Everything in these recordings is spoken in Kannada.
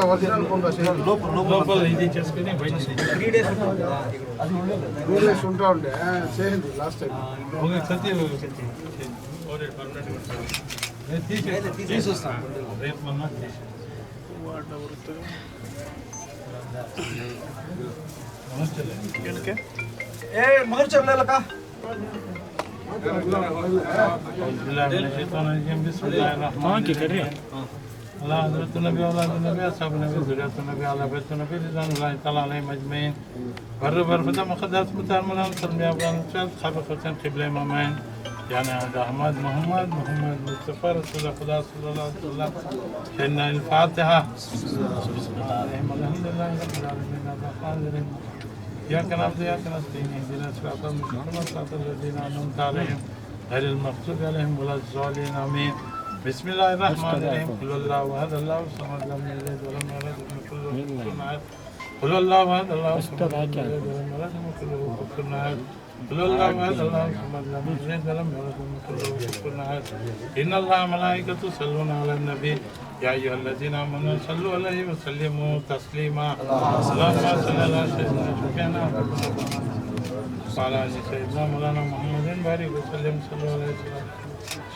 అంతా ఒరిజినల్ కొండ లోపల ఇది చేసుకుని బయట త్రీ డేస్ ఉంటా ఉండే ఆ, చేయండి లాస్ట్ టైం ఒక సతి తీసేస్తాను రేపు మొన్న ఏ మగర్ చెల్లెలక الله حضرت النبي أولاد النبي اصحاب النبي ذريات النبي على بيت النبي رضوان الله تعالى عليهم اجمعين بر بر فدا مقدس متار ملان سلم يا إبراهيم شاد خابق حسين قبله امامين يعني هذا احمد محمد محمد مصطفى رسول الله صلى الله عليه وسلم الله الرحمن الرحيم الحمد لله رب العالمين. الرحمن الرحيم اياك نعبد واياك نستعين اهدنا الصراط المستقيم صراط الذين انعمت عليهم غير المغضوب عليهم ولا الضالين امين بسم الله الرحمن الرحيم قل الله احد الله الصمد لم يلد ولم يولد ولم يكن له كفوا احد قل الله احد الله الصمد لم يلد ولم يولد ولم يكن له كفوا احد قل الله احد الله الصمد لم يلد ولم يولد ولم يكن له كفوا احد ان الله وملائكته يصلون على النبي يا ايها الذين امنوا صلوا عليه وسلموا تسليما اللهم صل على سيدنا شفيعنا وعلى ال سيدنا مولانا محمد بارك وسلم صلى الله عليه وسلم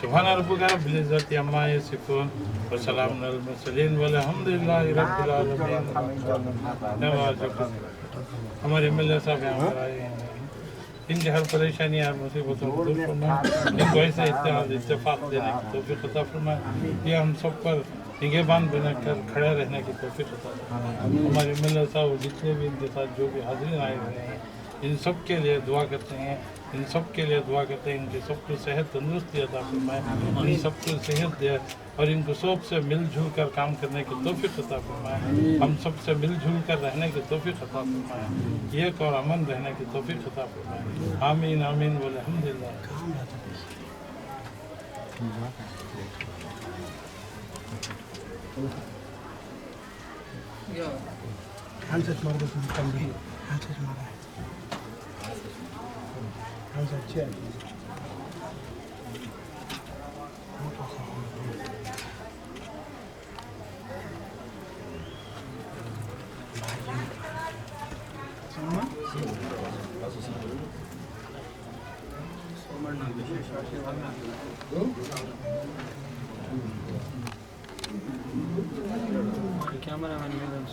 سبحان ربك رب العزة عما يصفون وسلام على المرسلين والحمد لله رب العالمين नवाजुक हमारे मिलने साहब यहाँ पर आए हैं इनकी हर परेशानी हर मुसीबतों को दूर फरमा इनको ऐसे इत्तेहाद इत्तेफाक देने की तोफ़ीक अता फरमाए ये हम सब पर निगहबान बनाकर खड़े रहने की तोफ़ीक अता फरमाए हमारे मिलने साहब जितने भी इनके साथ जो भी हाजिर आए हुए हैं इन सब के लिए दुआ करते हैं इन सब के लिए दुआ करते हैं इनके सबको सेहत तंदुरुस्ती अता फरमाए इन सबको सेहत दे और इनको सबसे मिलजुल कर काम करने की तोफ़ीक अता फरमाए। हम सबसे मिलजुल कर रहने की तोफ़ी अता फरमाए। एक और अमन रहने की तोफ़ी अता फरमाए। आमीन आमीन बोले Kameraman yoldan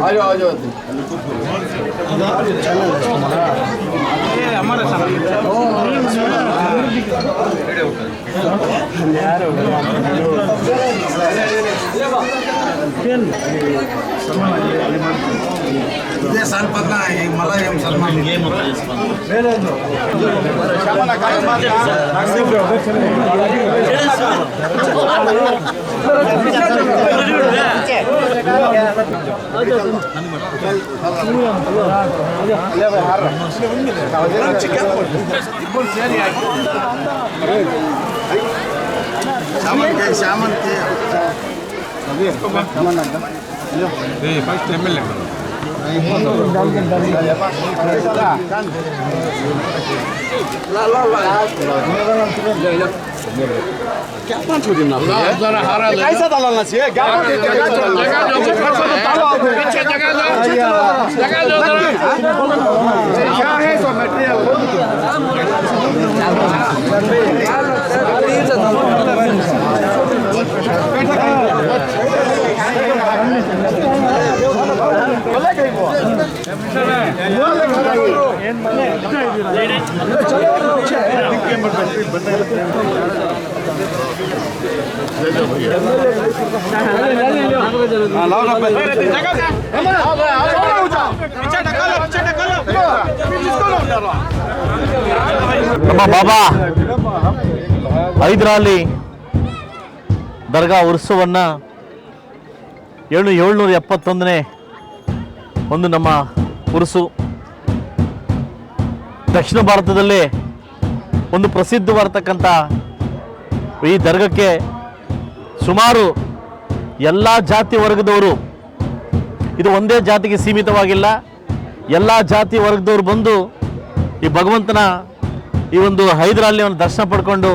Hadi hadi hadi. हमारे साथ यार చూస్తాను ఇదే సరిపడిన మళ్ళా ఏం First MLA Gärtner zu dem nach. Ja, so eine Haare. Der Kaiser da lang ist hier. Gärtner. Ja, hey, so mit dir. ನಮ್ಮ ಬಾಬಾ ಹೈದರಾಲಿ ದರ್ಗಾ ಉತ್ಸವವನ್ನು ಏಳು ಏಳ್ನೂರ ಎಪ್ಪತ್ತೊಂದನೇ ಒಂದು ನಮ್ಮ ಉರುಸು ದಕ್ಷಿಣ ಭಾರತದಲ್ಲಿ ಒಂದು ಪ್ರಸಿದ್ಧವಾಗಿರ್ತಕ್ಕಂಥ ಈ ದರ್ಗಕ್ಕೆ ಸುಮಾರು ಎಲ್ಲ ಜಾತಿ ವರ್ಗದವರು, ಇದು ಒಂದೇ ಜಾತಿಗೆ ಸೀಮಿತವಾಗಿಲ್ಲ. ಎಲ್ಲ ಜಾತಿ ವರ್ಗದವರು ಬಂದು ಈ ಭಗವಂತನ ಈ ಒಂದು ಹೈದರಾಲಿ ದರ್ಶನ ಪಡ್ಕೊಂಡು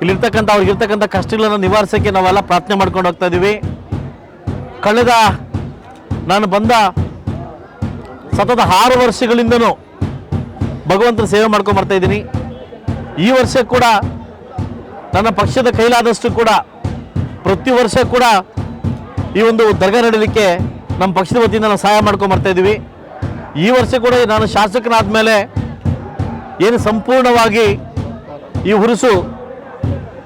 ಇಲ್ಲಿರ್ತಕ್ಕಂಥ ಅವ್ರಿಗಿರ್ತಕ್ಕಂಥ ಕಷ್ಟಗಳನ್ನು ನಿವಾರಿಸೋಕ್ಕೆ ನಾವೆಲ್ಲ ಪ್ರಾರ್ಥನೆ ಮಾಡ್ಕೊಂಡು ಹೋಗ್ತಾ ಇದ್ದೀವಿ. ಕಳೆದ ನಾನು ಬಂದ ಸತತ ಆರು ವರ್ಷಗಳಿಂದನೂ ಭಗವಂತನ ಸೇವೆ ಮಾಡ್ಕೊಂಡು ಬರ್ತಾ ಇದ್ದೀನಿ. ಈ ವರ್ಷ ಕೂಡ ನನ್ನ ಪಕ್ಷದ ಕೈಲಾದಷ್ಟು ಕೂಡ ಪ್ರತಿ ವರ್ಷ ಕೂಡ ಈ ಒಂದು ದರ್ಗಾ ನಡೀಲಿಕ್ಕೆ ನಮ್ಮ ಪಕ್ಷದ ವತಿಯಿಂದ ನಾವು ಸಹಾಯ ಮಾಡ್ಕೊಂಡು ಬರ್ತಾ ಇದ್ದೀವಿ. ಈ ವರ್ಷ ಕೂಡ ನಾನು ಶಾಸಕನಾದ ಮೇಲೆ ಏನು ಸಂಪೂರ್ಣವಾಗಿ ಈ ಹುರುಸು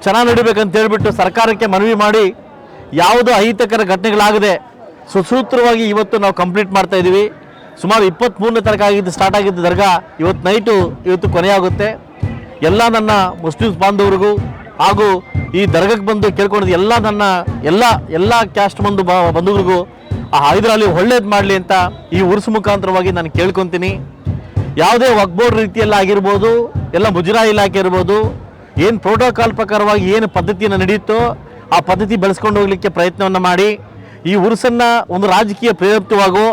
ಚೆನ್ನಾಗಿ ನಡಿಬೇಕಂತ ಹೇಳಿಬಿಟ್ಟು ಸರ್ಕಾರಕ್ಕೆ ಮನವಿ ಮಾಡಿ ಯಾವುದೋ ಅಹಿತಕರ ಘಟನೆಗಳಾಗದೆ ಸುಸೂತ್ರವಾಗಿ ಇವತ್ತು ನಾವು ಕಂಪ್ಲೀಟ್ ಮಾಡ್ತಾ ಇದ್ದೀವಿ. ಸುಮಾರು ಇಪ್ಪತ್ತ್ಮೂರನೇ ತಾರೀಕು ಆಗಿದ್ದು ಸ್ಟಾರ್ಟ್ ಆಗಿದ್ದ ದರ್ಗಾ ಇವತ್ತು ನೈಟು ಇವತ್ತು ಕೊನೆಯಾಗುತ್ತೆ. ಎಲ್ಲ ನನ್ನ ಮುಸ್ಲಿಮ್ಸ್ ಬಾಂಧವರಿಗೂ ಹಾಗೂ ಈ ದರ್ಗಕ್ಕೆ ಬಂದು ಕೇಳ್ಕೊಂಡಿದ್ದು ಎಲ್ಲ ನನ್ನ ಎಲ್ಲ ಎಲ್ಲ ಕ್ಯಾಸ್ಟ್ ಬಂಧು ಬ, ಬಂಧುಗಳಿಗೂ ಆ ಹೈದರಾಲಿ ಒಳ್ಳೇದು ಮಾಡಲಿ ಅಂತ ಈ ಉರ್ಸು ಮುಖಾಂತರವಾಗಿ ನಾನು ಕೇಳ್ಕೊತೀನಿ. ಯಾವುದೇ ವಕ್ಬೋರ್ಡ್ ರೀತಿಯಲ್ಲಿ ಆಗಿರ್ಬೋದು, ಎಲ್ಲ ಮುಜರಾ ಇಲಾಖೆ ಇರ್ಬೋದು, ಏನು ಪ್ರೋಟೋಕಾಲ್ ಪ್ರಕಾರವಾಗಿ ಏನು ಪದ್ಧತಿಯನ್ನು ನಡೆಯುತ್ತೋ ಆ ಪದ್ಧತಿ ಬೆಳೆಸ್ಕೊಂಡು ಹೋಗಲಿಕ್ಕೆ ಪ್ರಯತ್ನವನ್ನು ಮಾಡಿ, ಈ ಉರುಸನ್ನು ಒಂದು ರಾಜಕೀಯ ಪ್ರೇರಿತವಾಗೋ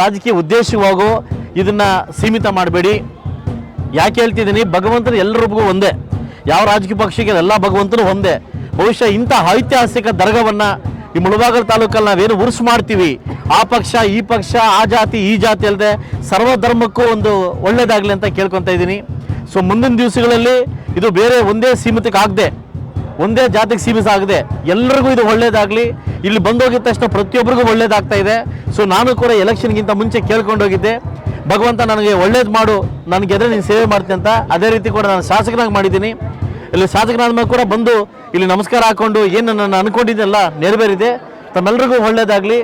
ರಾಜಕೀಯ ಉದ್ದೇಶವಾಗೋ ಇದನ್ನು ಸೀಮಿತ ಮಾಡಬೇಡಿ. ಯಾಕೆ ಹೇಳ್ತಿದ್ದೀನಿ? ಭಗವಂತನ ಎಲ್ಲರಿಗೂ ಒಂದೇ. ಯಾವ ರಾಜಕೀಯ ಪಕ್ಷಕ್ಕೆ ಎಲ್ಲ ಭಗವಂತನು ಒಂದೇ. ಬಹುಶಃ ಇಂಥ ಐತಿಹಾಸಿಕ ದರ್ಗವನ್ನು ಈ ಮುಳಬಾಗಲ್ ತಾಲೂಕಲ್ಲಿ ನಾವೇನು ಉರ್ಸು ಮಾಡ್ತೀವಿ. ಆ ಪಕ್ಷ, ಈ ಪಕ್ಷ, ಆ ಜಾತಿ, ಈ ಜಾತಿ ಅಲ್ಲದೆ ಸರ್ವ ಧರ್ಮಕ್ಕೂ ಒಂದು ಒಳ್ಳೆಯದಾಗಲಿ ಅಂತ ಕೇಳ್ಕೊತಾ ಇದ್ದೀನಿ. ಸೊ ಮುಂದಿನ ದಿವಸಗಳಲ್ಲಿ ಇದು ಬೇರೆ ಒಂದೇ ಸೀಮಿತಕ್ಕೆ ಆಗದೆ ಒಂದೇ ಜಾತಿಗೆ ಸೀಮಿತ ಆಗದೆ ಎಲ್ಲರಿಗೂ ಇದು ಒಳ್ಳೇದಾಗಲಿ. ಇಲ್ಲಿ ಬಂದೋಗಿದ ತಕ್ಷಣ ಪ್ರತಿಯೊಬ್ಬರಿಗೂ ಒಳ್ಳೇದಾಗ್ತಾ ಇದೆ. ಸೊ ನಾನು ಕೂಡ ಎಲೆಕ್ಷನ್ಗಿಂತ ಮುಂಚೆ ಕೇಳ್ಕೊಂಡೋಗಿದ್ದೆ ಭಗವಂತ ನನಗೆ ಒಳ್ಳೇದು ಮಾಡು, ನನಗೆ ಎದುರು ನೀನು ಸೇವೆ ಮಾಡ್ತೀನಿ ಅಂತ ಅದೇ ರೀತಿ ಕೂಡ ನಾನು ಶಾಸಕನಾಗಿ ಮಾಡಿದ್ದೀನಿ. ಇಲ್ಲಿ ಶಾಸಕನಾದ ಮೇಲೆ ಕೂಡ ಬಂದು ಇಲ್ಲಿ ನಮಸ್ಕಾರ ಹಾಕೊಂಡು ಏನು ನನ್ನ ಅನ್ಕೊಂಡಿದ್ದೆಲ್ಲ ನೆರವೇರಿದೆ. ತಮ್ಮೆಲ್ಲರಿಗೂ ಒಳ್ಳೇದಾಗಲಿ.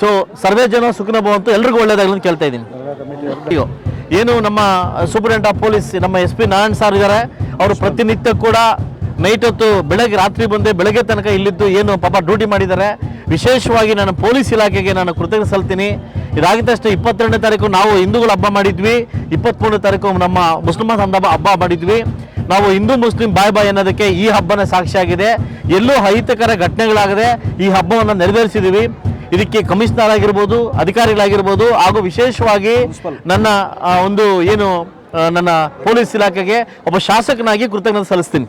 ಸೊ ಸರ್ವೇ ಜನ ಸುಖನ ಭವಂತು ಎಲ್ರಿಗೂ ಒಳ್ಳೇದಾಗಲಿ ಅಂತ ಕೇಳ್ತಾ ಇದ್ದೀನಿ. ಅಯ್ಯೋ, ಏನು ನಮ್ಮ ಸೂಪರಿಂಟೆಂಡೆಂಟ್ ಆಫ್ ಪೊಲೀಸ್, ನಮ್ಮ ಎಸ್ ಪಿ ನಾರಾಯಣ್ ಸರ್ ಇದ್ದಾರೆ. ಅವರು ಪ್ರತಿನಿತ್ಯ ಕೂಡ ನೈಟ್ ಹೊತ್ತು ಬೆಳಗ್ಗೆ ರಾತ್ರಿ ಬಂದೆ ಬೆಳಗ್ಗೆ ತನಕ ಇಲ್ಲಿದ್ದು ಏನು ಪಾಪ ಡ್ಯೂಟಿ ಮಾಡಿದ್ದಾರೆ. ವಿಶೇಷವಾಗಿ ನಾನು ಪೊಲೀಸ್ ಇಲಾಖೆಗೆ ನಾನು ಕೃತಜ್ಞತೆ ಸಲ್ತೀನಿ ಇದಾಗಿದ ತಕ್ಷಣ ಇಪ್ಪತ್ತೆರಡನೇ ತಾರೀಕು ನಾವು ಹಿಂದೂಗಳು ಹಬ್ಬ ಮಾಡಿದ್ವಿ. ಇಪ್ಪತ್ತ್ಮೂರನೇ ತಾರೀಕು ನಮ್ಮ ಮುಸ್ಲಿಮ ಹಬ್ಬ ಹಬ್ಬ ಮಾಡಿದ್ವಿ. ನಾವು ಹಿಂದೂ ಮುಸ್ಲಿಂ ಬಾಯ್ ಬಾಯ್ ಅನ್ನೋದಕ್ಕೆ ಈ ಹಬ್ಬನ ಸಾಕ್ಷಿಯಾಗಿದೆ ಎಲ್ಲೂ ಅಹಿತಕರ ಘಟನೆಗಳಾಗದೆ ಈ ಹಬ್ಬವನ್ನು ನೆರವೇರಿಸಿದ್ದೀವಿ ಇದಕ್ಕೆ ಕಮಿಷನರ್ ಆಗಿರ್ಬೋದು ಅಧಿಕಾರಿಗಳಾಗಿರ್ಬೋದು ಹಾಗೂ ವಿಶೇಷವಾಗಿ ನನ್ನ ಒಂದು ಏನು ನನ್ನ ಪೊಲೀಸ್ ಇಲಾಖೆಗೆ ಒಬ್ಬ ಶಾಸಕನಾಗಿ ಕೃತಜ್ಞತೆ ಸಲ್ಲಿಸ್ತೀನಿ.